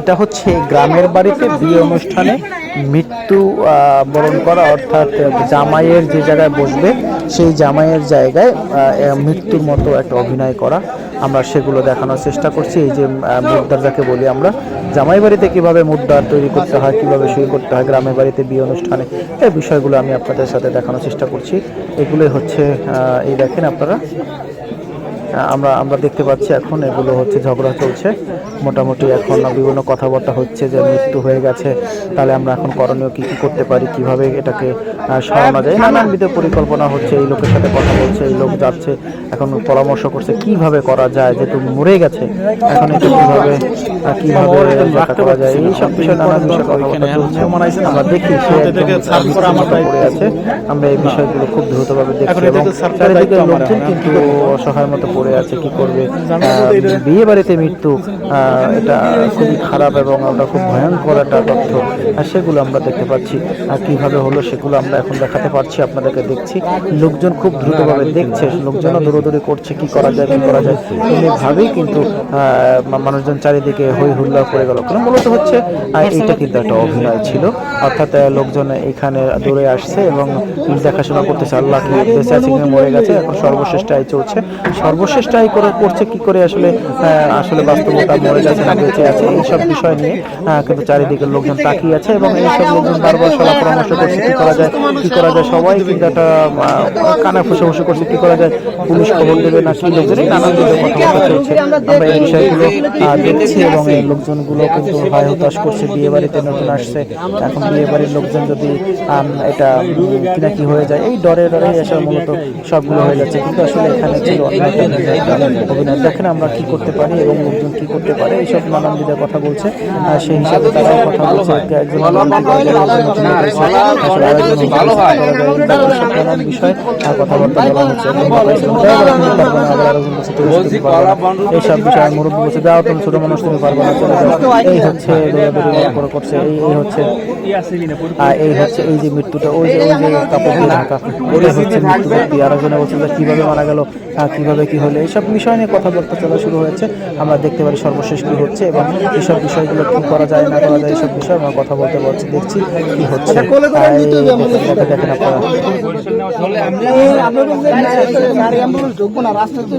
এটা হচ্ছে গ্রামের বাড়িতে বিয়ে অনুষ্ঠানে মৃত্যু বরণ করা, অর্থাৎ জামাইয়ের যে জায়গায় বসবে, সেই জামাইয়ের জায়গায় মৃত্যুর মতো একটা অভিনয় করা আমরা সেগুলো দেখানোর চেষ্টা করছি। এই যে মুদ্রার যাকে বলি আমরা, জামাই বাড়িতে কীভাবে মুদ্রার তৈরি করতে হয়, কীভাবে সই করতে হয়, গ্রামের বাড়িতে বিয়ে অনুষ্ঠানে এই বিষয়গুলো আমি আপনাদের সাথে দেখানোর চেষ্টা করছি। এগুলোই হচ্ছে এই দেখেন আপনারা। আমরা আমরা দেখতে পাচ্ছি এখন এগুলো হচ্ছে ঝগড়া চলছে। মোটামুটি এখন বিভিন্ন কথাবার্তা হচ্ছে যে মৃত্যু হয়ে গেছে। তাহলে আমরা এখন করণীয় কী কী করতে পারি কীভাবে এটাকে সরানো যায়? নানানবিধ পরিকল্পনা হচ্ছে এই লোকের সাথে কথা বলছে এই লোক যাচ্ছে এখন পরামর্শ করছে কীভাবে করা যায় যেহেতু মরে গেছে? এখন এটা কীভাবে কীভাবে করা যায়? এই সব বিষয়ে নানান বিষয়ে কথাবার্তা চলছে। আমরা দেখি সে পড়ে আছে। আমরা এই বিষয়গুলো খুব দ্রুতভাবে দেখছি এবং চারিদিকে লোকজন কিন্তু অসহায়ের মতো পড়ে আছে, কি করবে? বিয়ে বাড়িতে মৃত্যু এটা খুবই খারাপ এবং ওটা খুব ভয়ঙ্কর একটা তথ্য। সেগুলো আমরা দেখতে পাচ্ছি। আর কীভাবে হলো সেগুলো আমরা এখন দেখাতে পারছি, আপনাদেরকে দেখছি। লোকজন খুব দ্রুতভাবে দেখছে, লোকজনও দৌড়দৌড়ি করছে, কি করা যায়, কি করা যায়। এমনিভাবেই কিন্তু মানুষজন চারিদিকে হই হুল্লা করে গেল। কারণ মূলত হচ্ছে এইটা কিন্তু একটা অভিনয় ছিল। অর্থাৎ লোকজন এখানে দৌড়ে আসছে এবং দেখাশোনা করতেছে আল্লাহ কি আছে মরে গেছে, এখন সর্বশেষ ট্রাই চলছে। সর্বশেষ ট্রাই করে করছে, কি করে আসলে আসলে বাস্তবতা মরে গেছে না, বেঁচে আছে, এইসব বিষয় নিয়ে কিন্তু চারিদিকে লোকজন তাকিয়ে আছে এবং এইসব লোকজন বারবার সলা পরামর্শ করছে, কি করা যায়, কি করা যায়, সবাই কিন্তু একটা কানা ফুসে ফুসে করছে, কি করা যায়, পুলিশ খবর দেবে না, কি লোকজন, এই নানান দিকে কথাবার্তা চলছে। আমরা এই বিষয়গুলো দেখছি এবং এই লোকজনগুলো কিন্তু হায় হতাশ করছে বিয়ে বাড়িতে নতুন আসছে, এখন বিয়ে বাড়ির লোকজন যদি এটা কিনা কি হয়ে যায়, এই ডরে ডরে আসলে মূলত সবগুলো হয়ে যাচ্ছে, কিন্তু আসলে এখানে ছিল অন্য দেখেন আমরা কি করতে পারি এবং লোকজন কি করতে পারে এইসব নানান বিধের কথা বলছে সেই হিসাবে তারাও কথা বলছে একজন মন্ত্রী করা যায়, একজন নতুন করেছে, আসলে আরেকজন নতুন করা যায়, এইসব নানান বিষয় আর কথাবার্তা বলা হচ্ছে এবং বলা হচ্ছে, "দেও বাবা, তুমি পারবে না, আবার আরেকজন বলছে, ছোট মানুষ না এই হচ্ছে এই হচ্ছে এই হচ্ছে এই যে মৃত্যুটা ওই যে ওই যে দিয়ে ঢাকা বলছে কীভাবে মারা গেল কীভাবে কি হলো এইসব বিষয় নিয়ে কথাবার্তা চলা শুরু হয়েছে আমরা দেখতে পারি সর্বশেষ কি হচ্ছে এবং এইসব বিষয়গুলো কি করা যায় না করা যায় এইসব বিষয়ে আমরা কথা বলতে বলছি দেখছি কি হচ্ছে দেখেন- দেখেন আপনারা ঢুকবো না রাস্তা তো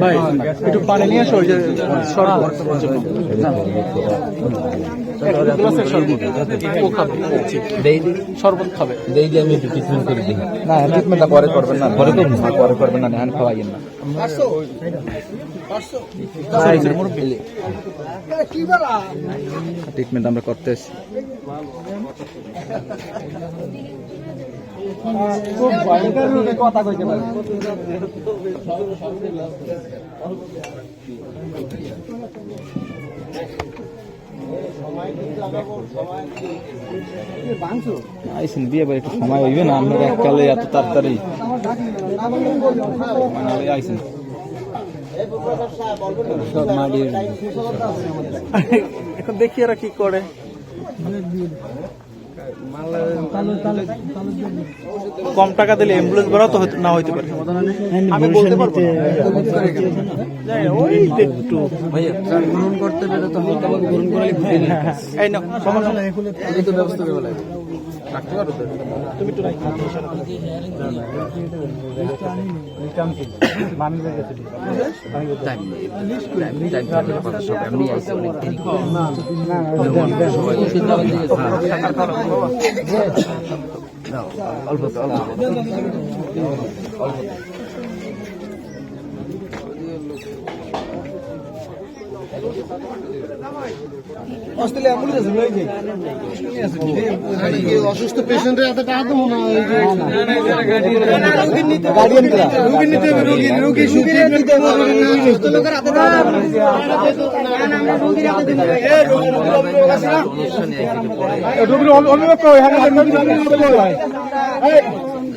ভাই একটু পানি নিয়ে আসো যে শরবত ও খাবে। দেই দিয়ে আমি একটু ট্রিটমেন্ট করে দিই। না ট্রিটমেন্টটা পরে করবেন না। পরে না পরে করবেন না হ্যান্ড খাওয়াইয়েন না। ট্রিটমেন্ট আমরা করতে এসেছি কথা কইতে পারি আইসেন বিয়ে বাড়ি একটু সময় হইবে না আপনার এককালে এত তাড়াতাড়ি। এখন দেখি এরা কি করে। কম টাকা দিলে অ্যাম্বুলেন্স ভাড়াও তো না হইতে পারে। আমি বলতে পারব না। না, গ্রহণ করতে পেরে তো গ্রহণ করে এই নাও, সমস্যা রাখতে পারো তো তুমি তো অল্প অল্প অল্প অস্ট্রেলিয়া অ্যাম্বুলেন্স যাই অসুস্থ পেশেন্টের হাতে টাকা দেবো না রোগী নিতে হবে রোগী রোগী সুখী নিতে হবে সুস্থ লোকের হাতে টাকা রোগীর অভিভাবক হ্যাঁ রোগীর অভিভাবক কই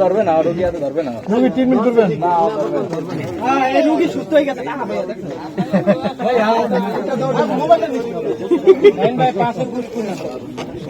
ধরবে না রোগী হাতে ধরবে না রুগী ট্রিটমেন্ট করবেন রুগী সুস্থ হয়ে হইছে